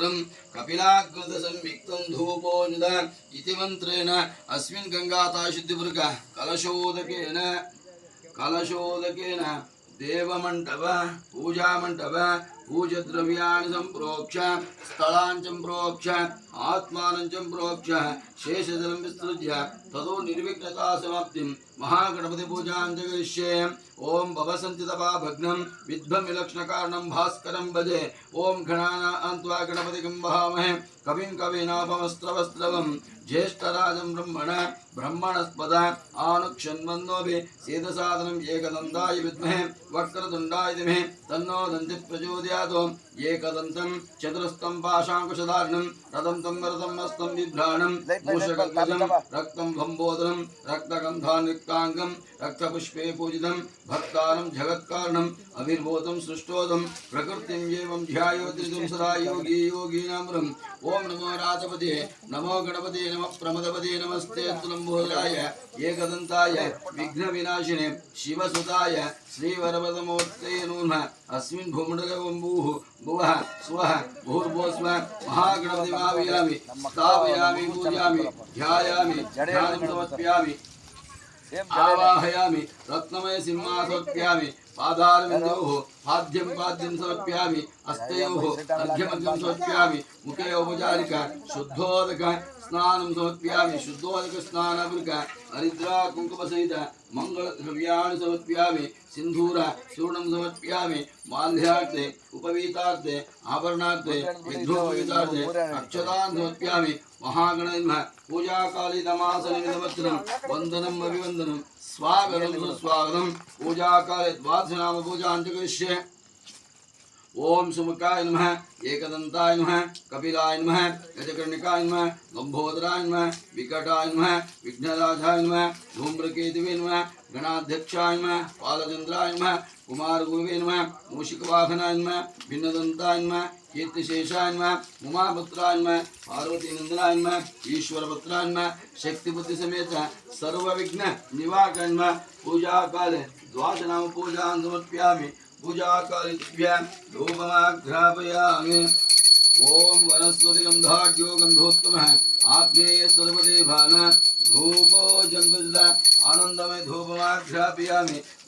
शुभ्रं कपिलाकृतसंयुक्तं धूपोऽनुद इति मन्त्रेण अस्मिन् गङ्गाताशुद्धिपुरुक कलशोदकेन कलशोदकेन देवमण्डप पूजामण्डप पूजद्रव्याणि सम्प्रोक्ष स्थलाञ्च सम्प्रोक्ष आत्मानं च सम्प्रोक्ष शेषजलं विस्तृज्य ततो निर्विघ्नतासमाप्तिं महागणपतिपूजां च करिष्ये ॐ भवसन्ति तपा भग्नं विद्भमिलक्ष्णकारणं भास्करं भजे ॐ गणानान्त्वा गणपतिगं वहामहे कविं कवीनापमस्त्रवस्त्रवं ज्येष्ठराजं ब्रह्मण ब्रह्मणस्पद आनुक्षन्मन्दोऽपि सेदसादनम् एकदन्ताय विद्महे वक्रतुण्डाय धीमहि तन्नो दन्ति प्रचोदयात् एकदन्तं चतुरस्तं पाशाङ्कुशधारणं रथं तं वरदं हस्तं बिभ्राणं मूषकध्वजं रक्तं लम्बोदरं रक्तगन्धान्युक्ताङ्गं रक्तपुष्पे पूजितं, भक्तारं जगत्कारणम्, अविर्भूतं सृष्टोदं, प्रकृतिं एवं ध्यायोत्रितं सदा योगी योगीनामृम् ॐ नमो राजपते, नमो गणपते, नमः प्रमदपते, नमस्ते तुलम्बोदराय एकदन्ताय, विघ्नविनाशिने, शिवसुताय श्रीवरपदमूर्ते नमः अस्मिन् भूमण्डलवम्बुः भुवः, स्वः, भूर्भुवस्व महागणपतिमावयामि स्थापयामि, पूजयामि, ध्यायामि సింహాసనాన్ని సమర్పయామి ఆవాహయామి. రత్నమయ సింహాసోత్యామి. पादारविन्दोः पाद्यं पाद्यं समर्पयामि हस्तयोः अर्घ्यमर्घ्यं समर्पयामि मुखे औपचारिक शुद्धोदक स्नानं समर्पयामि शुद्धोदक स्नानवृक हरिद्रा कुङ्कुमसहित मङ्गलद्रव्याणि समर्पयामि सिन्धूर चूर्णं समर्पयामि माल्यार्थे उपवीतार्थे आभरणार्थे विद्रोपवीतार्थे अक्षतान् समर्पयामि महागणनमः पूजाकाले वन्दनम् अभिवन्दनं स्वागतं सुस्वागतं पूजां च करिष्ये ओम सुमुखाय नमः, एकदन्ताय नमः, कपिलाय नमः, गजकर्णिकाय नमः लम्बोदराय नमः, विकटाय नमः, विघ्नराजाय नमः, धूम्रकेतवे नमः, गणाध्यक्षाय नमः पालचन्द्राय नमः, कुमारगुरुवे नमः, मूषिकवाहनाय नमः, भिन्नदन्ताय नमः कीर्तिशेषाय नमः उमापुत्राय नमः पार्वतीनन्दनाय नमः ईश्वरपुत्राय नमः शक्तिबुद्धिसमेत, सर्वविघ्न निवारकाय नमः पूजाकाले द्वादशनाम पूजां समर्पयामि पूजाकालिभ्यां धूपमाघ्रापयामि।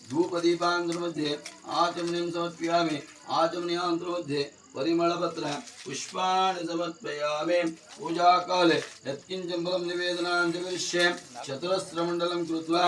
धूपदीपान्तर्मध्ये आचमनीं समर्पयामि आचमनीयान्तर्मध्ये परिमलपत्र पुष्पाणि समर्पयामि पूजाकाले यत्किञ्च फलं निवेदनां च करिष्ये चतुरस्रमण्डलं कृत्वा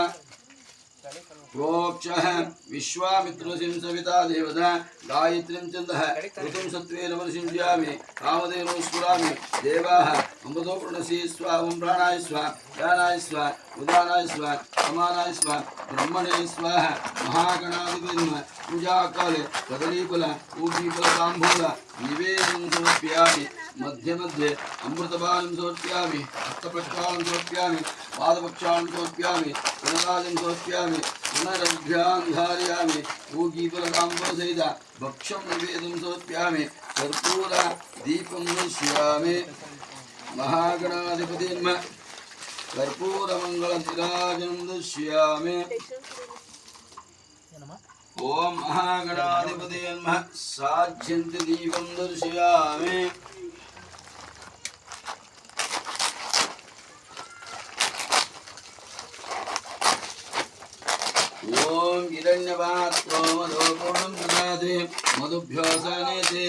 प्रोक्षः विश्वामित्रसिं सविता देवता गायत्रीं चन्दः ऋतुं सत्त्वेन वर्षिञ्ज्यामि कामधेनुः स्फुरामि देवाः अमृतो प्रणसि स्वा ॐ प्राणाय स्वा ज्ञानाय स्वा उदानाय स्वा समानाय स्वा, ब्रह्मणे स्वाहा महागणाधिपतिं पूजाकाले कदलीफल ऊर्जीफलताम्बूल निवेदनं समर्पयामि। मध्ये मध्ये अमृतपानं समर्पयामि हस्तप्रक्षालं समर्पयामि पादपक्षालं समर्पयामि गणराजं समर्पयामि पुनरभ्यां धारयामि ऊगीफलताम्बूलसहित भक्षं निवेदनं समर्पयामि कर्पूर दीपं दर्शयामि महागणाधिपतिन्म कर्पूरमङ्गलतिराजनं दर्शयामि ॐ महागणाधिपते नमः साध्यन्ति दीपं दर्शयामि ॐ हिरण्यपात्रो मधुपूर्णं ददाति मधुभ्योऽसनेते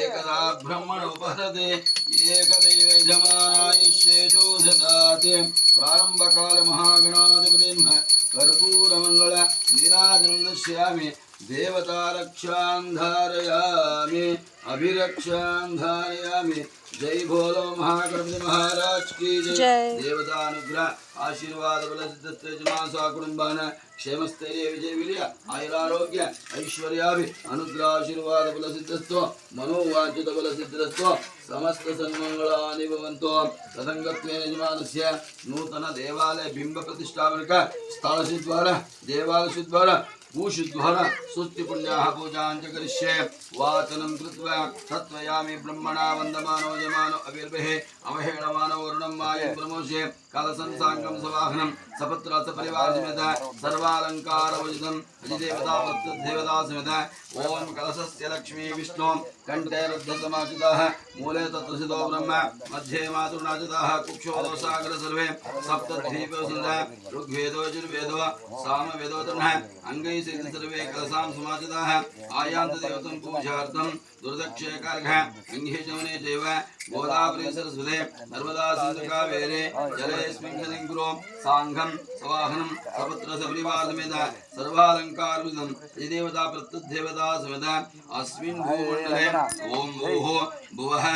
एकदा ब्रह्मणोपहरते, एकदैव यजमानायुष्येषु ददाति प्रारम्भकालमहागणाधिपतिन्म कर्पूरमङ्गल निराजनं धारयामि జై భోలో మహాగణపతి మహారాజ్కి జై. దేవతానుగ్రహ ఆశీర్వాద బల సిద్ధస్తేజమాస కుటుంబాన క్షేమస్థైర్య విజయ విజయ ఆయురారోగ్య ఐశ్వర్యాభి అనుగ్రహ ఆశీర్వాద బల సిద్ధస్తో మనోవాంఛిత బల సిద్ధస్తో సమస్త సన్మంగళాని భవంతో తదంగత్వేన యజమానస్య నూతన దేవాలయ బింబ ప్రతిష్టాపనక స్థాలశి ద్వారా దేవాలశి ద్వారా स्तुतिपुण्याः पूजां च करिष्ये वाचनं कृत्वा तत्त्वयामि ब्रह्मणा वन्दमानो यमानो अविर्भे अवहेणमानो वरुणं मायं प्रमोष्ये कलसंसाङ्गं सवाहनं सपत्र सपरिवारसमेत सर्वालङ्कारवजितं अजिदेवता देवता समेत ॐ कलशस्य लक्ष्मी विष्णु, कण्ठे रुद्धसमाचितः मूले तत्त्वसितो ब्रह्म, मध्ये मातृनाजतः कुक्षो सागर सर्वे, सप्तद्वीपो सुन्दर, ऋग्वेदो यजुर्वेदो, सामवेदो तन्नः, अङ्गैः सर्वे कलसां समाजिताः, आयान्त देवतं पूजार्थं दुर्दक्षे कार्घः जमुने चैव गोदावरी सरस्वते नर्मदा सिन्धु जलेऽस्मिन् गलिङ्गुरो साङ्घं सवाहनं सपत्र सपरिवारसमेत सर्वालङ्कारविदं देवता प्रत्युदेवता समेत अस्मिन् भूमण्डले ॐ भूः, भुवः